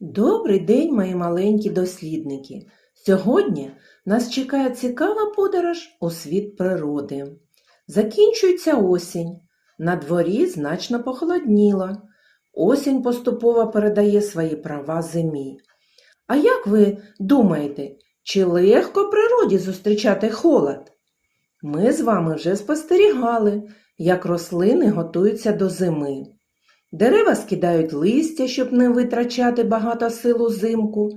Добрий день, мої маленькі дослідники! Сьогодні нас чекає цікава подорож у світ природи. Закінчується осінь. На дворі значно похолодніло. Осінь поступово передає свої права зимі. А як ви думаєте, чи легко природі зустрічати холод? Ми з вами вже спостерігали, як рослини готуються до зими. Дерева скидають листя, щоб не витрачати багато сил узимку.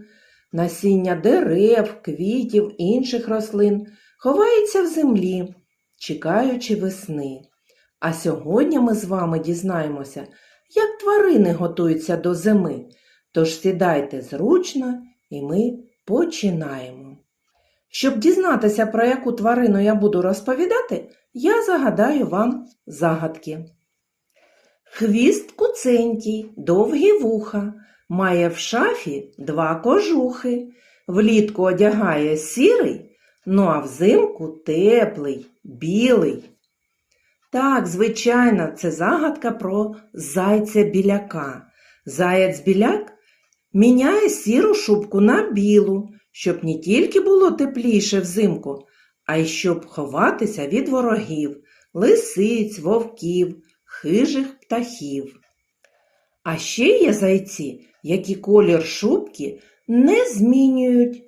Насіння дерев, квітів, інших рослин ховається в землі, чекаючи весни. А сьогодні ми з вами дізнаємося, як тварини готуються до зими. Тож сідайте зручно і ми починаємо. Щоб дізнатися, про яку тварину я буду розповідати, я загадаю вам загадки. Хвіст куценький, довгі вуха, має в шафі два кожухи, влітку одягає сірий, ну а взимку теплий, білий. Так, звичайно, це загадка про зайця біляка. Заєць біляк міняє сіру шубку на білу, щоб не тільки було тепліше взимку, а й щоб ховатися від ворогів, лисиць, вовків, хижих птахів. А ще є зайці, які колір шубки не змінюють.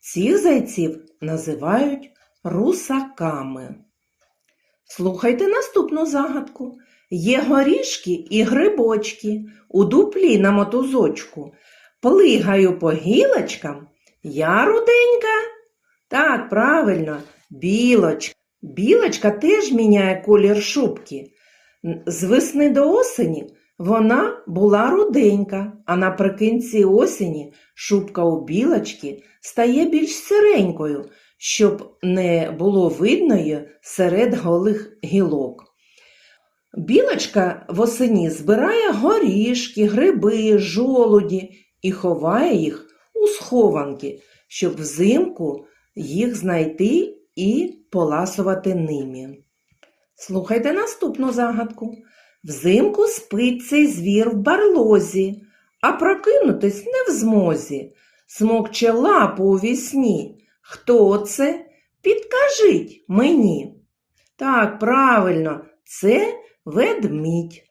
Цих зайців називають русаками. Слухайте наступну загадку. Є горішки і грибочки у дуплі на мотузочку. Плигаю по гілочкам, я руденька. Так, правильно, білочка. Білочка теж міняє колір шубки. З весни до осені вона була руденька, а наприкінці осені шубка у білочки стає більш сиренькою, щоб не було видно її серед голих гілок. Білочка восені збирає горішки, гриби, жолуді і ховає їх у схованки, щоб взимку їх знайти і поласувати ними. Слухайте наступну загадку. Взимку спить цей звір в барлозі, а прокинутись не в змозі. Смокче лапу у вісні. Хто це? Підкажіть мені. Так, правильно, це ведмідь.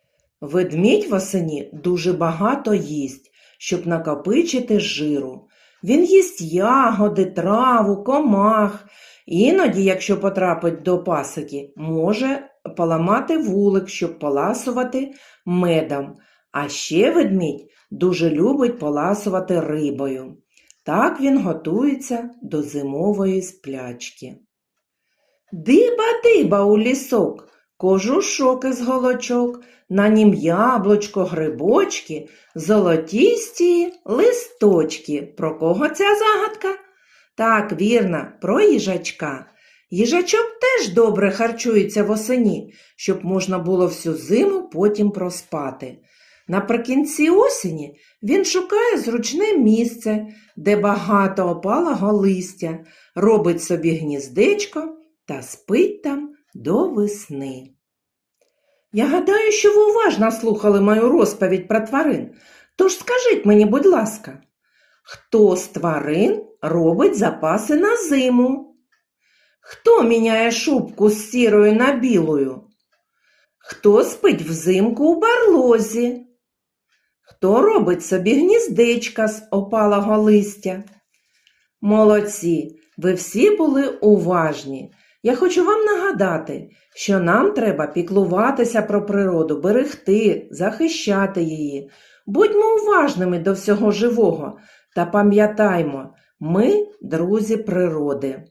Ведмідь восені дуже багато їсть, щоб накопичити жиру. Він їсть ягоди, траву, комах. Іноді, якщо потрапить до пасики, може поламати вулик, щоб поласувати медом. А ще ведмідь дуже любить поласувати рибою. Так він готується до зимової сплячки. Диба-диба у лісок, кожушок із голочок, на нім яблучко, грибочки, золотісті листочки. Про кого ця загадка? Так, вірно, про їжачка. Їжачок теж добре харчується восені, щоб можна було всю зиму потім проспати. Наприкінці осені він шукає зручне місце, де багато опалого листя, робить собі гніздечко та спить там до весни. Я гадаю, що ви уважно слухали мою розповідь про тварин. Тож скажіть мені, будь ласка, хто з тварин робить запаси на зиму? Хто міняє шубку з сірою на білою? Хто спить взимку у барлозі? Хто робить собі гніздечка з опалого листя? Молодці, ви всі були уважні. Я хочу вам нагадати, що нам треба піклуватися про природу, берегти, захищати її. Будьмо уважними до всього живого та пам'ятаймо, ми друзі природи.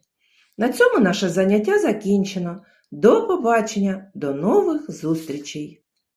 На цьому наше заняття закінчено. До побачення, до нових зустрічей!